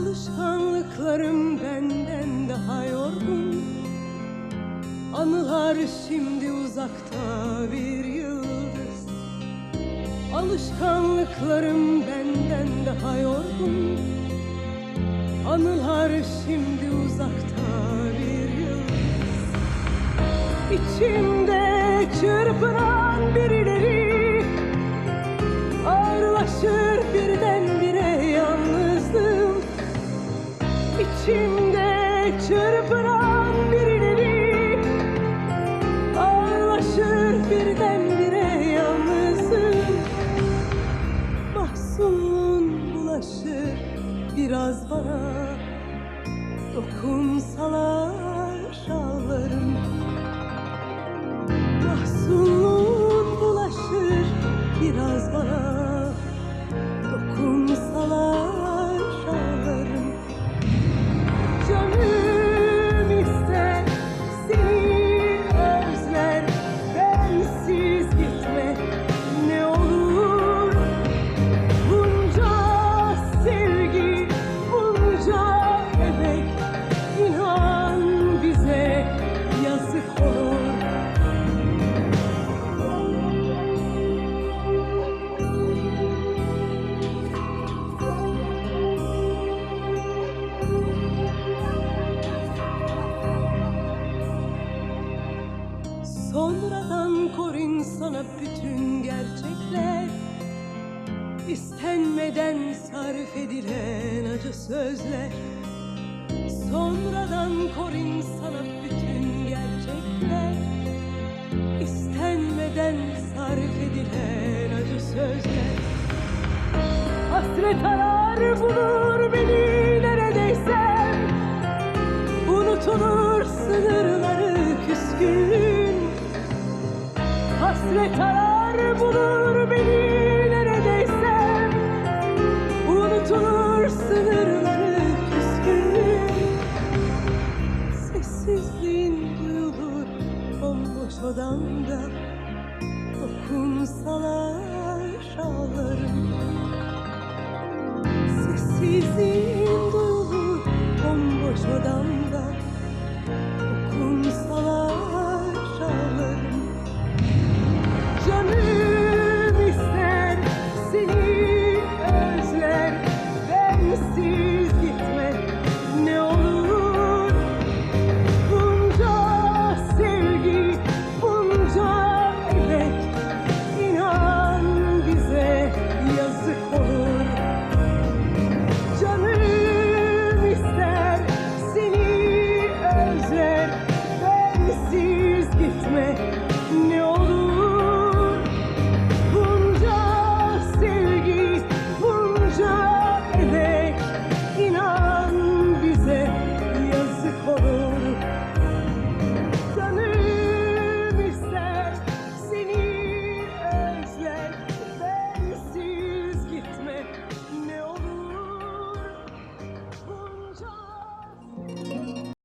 Alışkanlıklarım benden daha yorgun. Anılar şimdi uzakta bir yıldız. Alışkanlıklarım benden daha yorgun. Anılar şimdi uzakta bir yıldız. İçimde çırpınan birileri çırpınan birileri Ağırlaşır birdenbire yalnızlığım Mahzunluğun bulaşır biraz bana. Dokunsalar ağlarım. Mahzunluğun bulaşır biraz kor insana bütün gerçekler. İstenmeden sarf edilen acı sözler. Sonradan kor insana bütün gerçekler. İstenmeden sarf edilen acı sözler. Hasret arar bulur hasret arar bulur beni neredeyse. Unutulur sınırları küskün Sessizliğin duyulur bomboş odamda. Dokunsalar ağlarım Sessizliğin duyulur bomboş odamda.